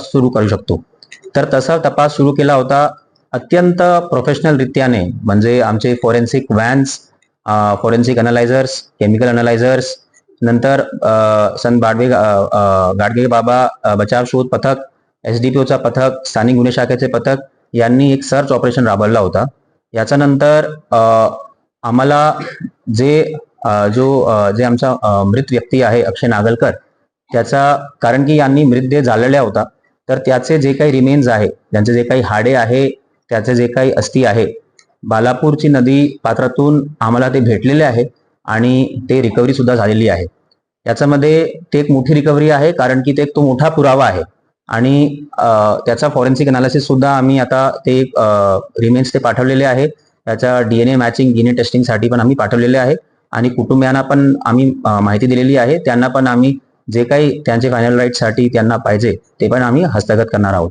सुरू करू शकतो. तर तसा तपास सुरू केला होता अत्यंत प्रोफेशनल रित्याने. म्हणजे आमचे forensic vans forensic analysers chemical analysers नंतर संत बाडवे गाडगे बाबा बचाव शोध पथक एसडीपीओचा पथक स्थानिक गुन्हे शाखेचे पथक यांनी एक सर्च ऑपरेशन राबवला होता. याच्या नंतर अ, आम्हाला जे जो जे आमचा मृत व्यक्ती आहे अक्षय नागलकर त्याचा कारण की यांनी मृतदेह झालेला होता. तर त्याचे जे काही रिमेन्स आहे त्यांचे जे काही हाडे आहे त्याचे जे काही अस्थी आहे बालापूरची नदी पात्रातून आम्हाला ते भेटलेले आहे आणि ते रिकव्हरी सुद्धा झालेली आहे. याच्यामध्ये ते एक मोठी रिकव्हरी आहे कारण की ते एक तो मोठा पुरावा आहे. आणि त्याचा फॉरेन्सिक अनालिसिस सुद्धा आम्ही आता ते रिमेन्स ते पाठवलेले आहे. त्याच्या डीएनए मॅचिंग डीएनए टेस्टिंगसाठी पण आम्ही पाठवलेले आहे. आणि कुटुंबियांना पण आम्ही माहिती दिलेली आहे. त्यांना पण आम्ही जे काही त्यांचे फायनल राईटसाठी त्यांना पाहिजे ते पण आम्ही हस्तगत करणार आहोत.